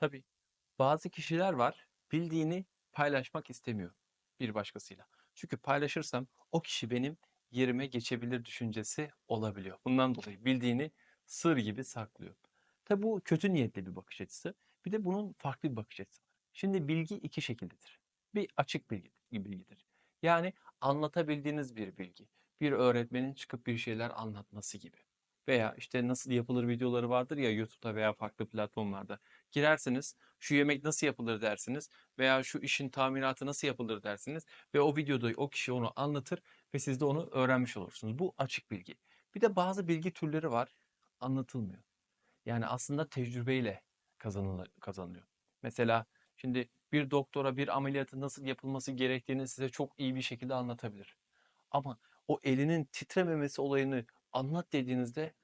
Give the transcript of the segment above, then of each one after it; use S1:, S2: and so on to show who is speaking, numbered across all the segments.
S1: Tabii bazı kişiler var bildiğini paylaşmak istemiyor bir başkasıyla. Çünkü paylaşırsam o kişi benim yerime geçebilir düşüncesi olabiliyor. Bundan dolayı bildiğini sır gibi saklıyor. Tabii bu kötü niyetli bir bakış açısı. Bir de bunun farklı bir bakış açısı var. Şimdi bilgi iki şekildedir. Bir açık bilgi, bilgidir. Yani anlatabildiğiniz bir bilgi. Bir öğretmenin çıkıp bir şeyler anlatması gibi. Veya işte nasıl yapılır videoları vardır ya YouTube'da veya farklı platformlarda. Girersiniz, şu yemek nasıl yapılır dersiniz veya şu işin tamiratı nasıl yapılır dersiniz ve o videoda o kişi onu anlatır ve siz de onu öğrenmiş olursunuz. Bu açık bilgi. Bir de bazı bilgi türleri var, anlatılmıyor. Yani aslında tecrübeyle kazanılıyor. Mesela şimdi bir doktora bir ameliyatın nasıl yapılması gerektiğini size çok iyi bir şekilde anlatabilir. Ama o elinin titrememesi olayını anlat dediğinizde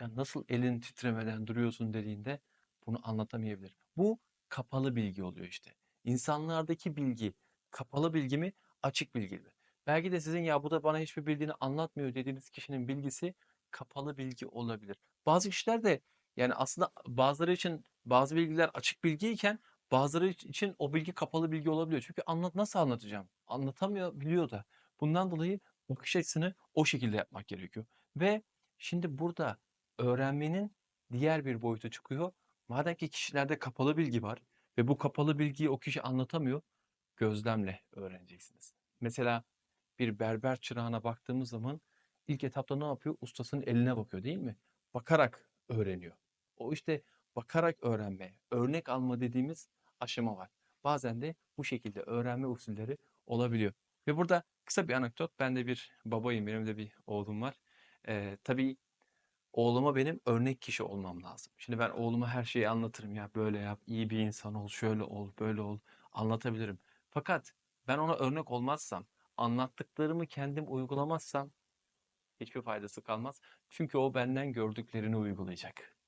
S1: ya nasıl elin titremeden duruyorsun dediğinde bunu anlatamayabilir. Bu kapalı bilgi oluyor işte. İnsanlardaki bilgi kapalı bilgi mi, açık bilgi mi? Belki de sizin ya bu da bana hiçbir bildiğini anlatmıyor dediğiniz kişinin bilgisi kapalı bilgi olabilir. Bazı kişiler de yani aslında bazıları için bazı bilgiler açık bilgiyken bazıları için o bilgi kapalı bilgi olabiliyor. Çünkü anlat nasıl anlatacağım? Anlatamıyor, biliyor da. Bundan dolayı bakış açısını o şekilde yapmak gerekiyor. Ve şimdi burada öğrenmenin diğer bir boyutu çıkıyor. Madem ki kişilerde kapalı bilgi var ve bu kapalı bilgiyi o kişi anlatamıyor, gözlemle öğreneceksiniz. Mesela bir berber çırağına baktığımız zaman ilk etapta ne yapıyor? Ustasının eline bakıyor değil mi? Bakarak öğreniyor. O işte bakarak öğrenme, örnek alma dediğimiz aşama var. Bazen de bu şekilde öğrenme usulleri olabiliyor. Ve burada kısa bir anekdot. Ben de bir babayım, benim de bir oğlum var. Ee, tabii oğluma benim örnek kişi olmam lazım. Şimdi ben oğluma her şeyi anlatırım ya böyle yap, iyi bir insan ol, şöyle ol, böyle ol anlatabilirim. Fakat ben ona örnek olmazsam, anlattıklarımı kendim uygulamazsam hiçbir faydası kalmaz. Çünkü o benden gördüklerini uygulayacak.